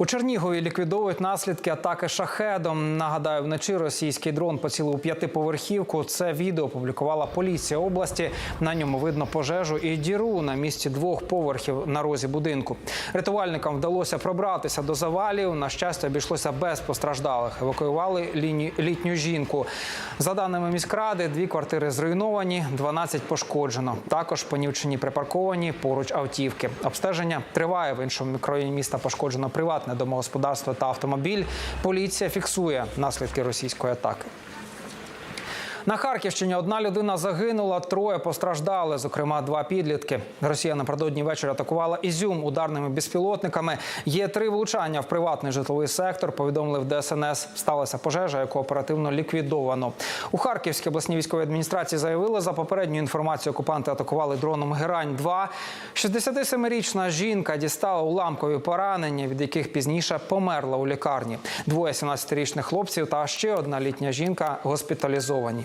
У Чернігові ліквідовують наслідки атаки шахедом. Нагадаю, вночі російський дрон поцілив п'ятиповерхівку. Це відео опублікувала поліція області. На ньому видно пожежу і діру на місці двох поверхів на розі будинку. Рятувальникам вдалося пробратися до завалів. На щастя, обійшлося без постраждалих. Евакуювали ліні... літню жінку. За даними міськради, дві квартири зруйновані, 12 пошкоджено. Також понівчені припарковані поруч автівки. Обстеження триває в іншому мікрорайоні міста. Пошкоджено приватне домогосподарство та автомобіль. Поліція фіксує наслідки російської атаки. На Харківщині одна людина загинула, троє постраждали, зокрема два підлітки. Росія напередодні ввечері атакувала Ізюм ударними безпілотниками. Є три влучання в приватний житловий сектор. Повідомили в ДСНС. Сталася пожежа, яку оперативно ліквідовано. У Харківській обласній військовій адміністрації заявили, за попередню інформацію окупанти атакували дроном Герань 2 67-річна жінка дістала уламкові поранення, від яких пізніше померла у лікарні. Двоє 17-річних хлопців та ще одна літня жінка госпіталізовані.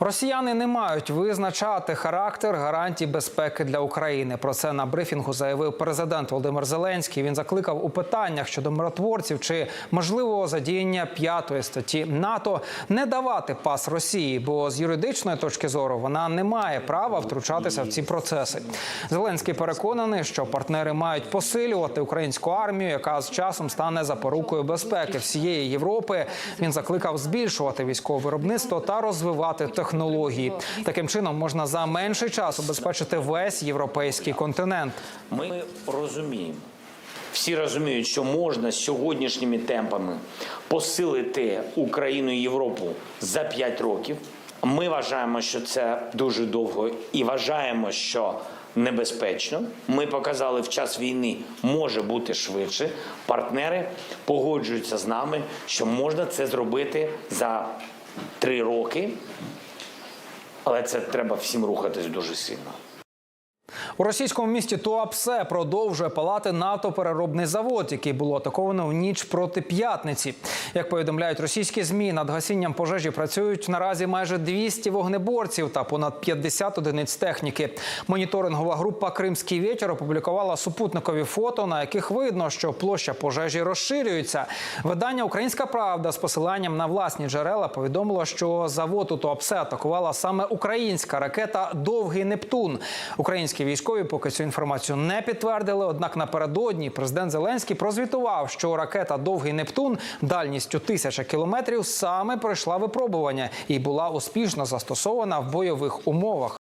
Росіяни не мають визначати характер гарантій безпеки для України. Про це на брифінгу заявив президент Володимир Зеленський. Він закликав у питаннях щодо миротворців чи можливого задіяння п'ятої статті НАТО не давати пас Росії, бо з юридичної точки зору вона не має права втручатися в ці процеси. Зеленський переконаний, що партнери мають посилювати українську армію, яка з часом стане запорукою безпеки всієї Європи. Він закликав збільшувати військове виробництво та розвивати технології. Таким чином можна за менший час убезпечити весь європейський континент. Ми розуміємо. Всі розуміють, що можна сьогоднішніми темпами посилити Україну і Європу за 5 років. Ми вважаємо, що це дуже довго і вважаємо, що небезпечно. Ми показали в час війни може бути швидше. Партнери погоджуються з нами, що можна це зробити за 3 роки. Але це треба всім рухатись дуже сильно. У російському місті Туапсе продовжує палати НАТО переробний завод, який було атаковано в ніч проти п'ятниці. Як повідомляють російські змі, над гасінням пожежі працюють наразі майже 200 вогнеборців та понад 50 одиниць техніки. Моніторингова група Кримський вітер опублікувала супутникові фото, на яких видно, що площа пожежі розширюється. Видання Українська Правда з посиланням на власні джерела повідомило, що завод у Туапсе атакувала саме українська ракета Довгий Нептун. Українські військові поки цю інформацію не підтвердили. Однак напередодні президент Зеленський прозвітував, що ракета Довгий Нептун дальністю тисяча кілометрів саме пройшла випробування і була успішно застосована в бойових умовах.